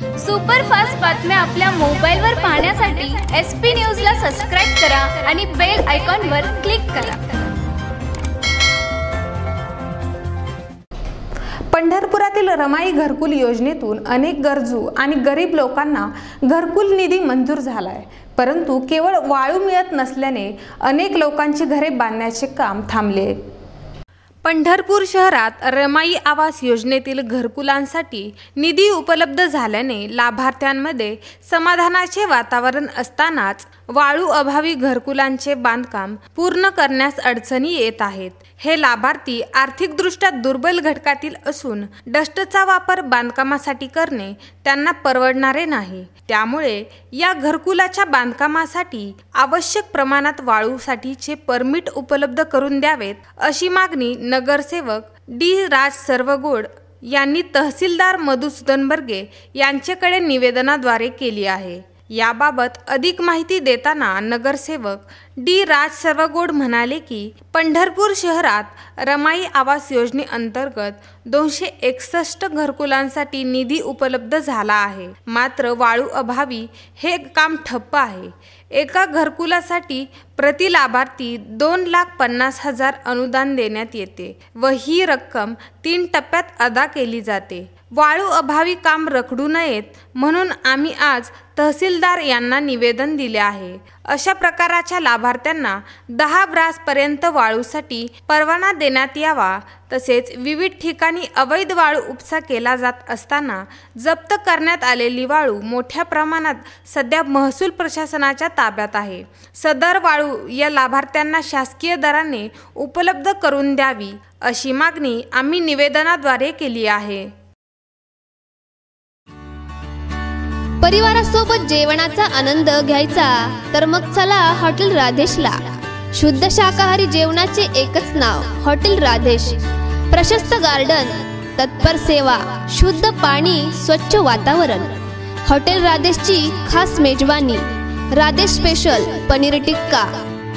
Superfast बातम्या आपल्या मोबाईलवर पाहण्यासाठी एस पी न्यूजला सबस्क्राईब करा आणि बेल आयकॉनवर क्लिक करा. पंढरपुरातील रमाई घरकुल योजनेतून अनेक गरजू आणि गरीब लोकांना घरकुल निधी मंजूर झाला आहे परंतु केवळ वाळू मिळत नसल्याने अनेक लोकांची घरे बांधण्याचे काम थांबले. पंढरपूर शहरात रमाई आवास योजनेतील घरकुलांसाठी निधी उपलब्ध झाल्याने लाभार्थ्यांमध्ये समाधानाचे वातावरण असतानाच वाळू अभावी घरकुलांचे बांधकाम पूर्ण करण्यास अडचणी येत आहेत. हे लाभार्थी आर्थिकदृष्ट्या दुर्बल घटकातील असून डस्टचा वापर बांधकामासाठी करणे त्यांना परवडणारे नाही. त्यामुळे या घरकुलाच्या बांधकामासाठी आवश्यक प्रमाणात वाळूसाठीचे परमिट उपलब्ध करून द्यावेत अशी मागणी नगरसेवक डी राज सर्वगोड यांनी तहसीलदार मधुसूदन बर्गे यांच्याकडे निवेदनाद्वारे केली आहे. याबाबत अधिक माहिती देताना नगरसेवक डी राज सर्वगोड म्हणाले की पंढरपूर शहरात रमाई आवास योजनेअंतर्गत दोनशे एकसष्ट घरकुलांसाठी निधी उपलब्ध झाला आहे. मात्र वाळू अभावी हे काम ठप्प आहे. एका घरकुलासाठी प्रति लाभार्थी दोन लाख पन्नास हजार अनुदान देण्यात येते व ही रक्कम तीन टप्प्यात अदा केली जाते. वाळू अभावी काम रखडू नयेत म्हणून आम्ही आज तहसीलदार यांना निवेदन दिले आहे. अशा प्रकाराच्या लाभार्थ्यांना दहा ब्रासपर्यंत वाळूसाठी परवाना देण्यात यावा. तसेच विविध ठिकाणी अवैध वाळू उपसा केला जात असताना जप्त करण्यात आलेली वाळू मोठ्या प्रमाणात सध्या महसूल प्रशासनाच्या ताब्यात आहे. सदर वाळू या लाभार्थ्यांना शासकीय दराने उपलब्ध करून द्यावी अशी मागणी आम्ही निवेदनाद्वारे केली आहे. परिवारासोबत जेवणाचा आनंद घ्यायचा तर मग चला हॉटेल राधेशला. शुद्ध शाकाहारी जेवणाचे एकच नाव हॉटेल राधेश. प्रशस्त गार्डन तत्पर सेवा शुद्ध पाणी स्वच्छ वातावरण. हॉटेल राधेशची खास मेजवानी Radhesh special paneer tikka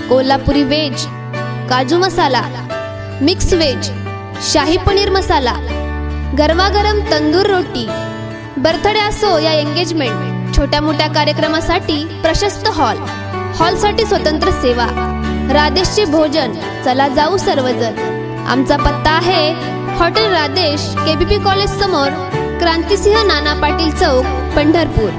Kolhapuri veg kaju masala mix veg शाही पनीर मसाला गरमागरम तंदूर रोटी बर्थडे असो या एंगेजमेंट छोट्या मोठ्या कार्यक्रमासाठी प्रशस्त हॉल हॉलसाठी स्वतंत्र सेवा. राधेशचे भोजन चला जाऊ सर्वजण. आमचा पत्ता आहे हॉटेल राधेश केबीपी कॉलेज समोर क्रांतिसिंह नाना पाटील चौक पंढरपूर.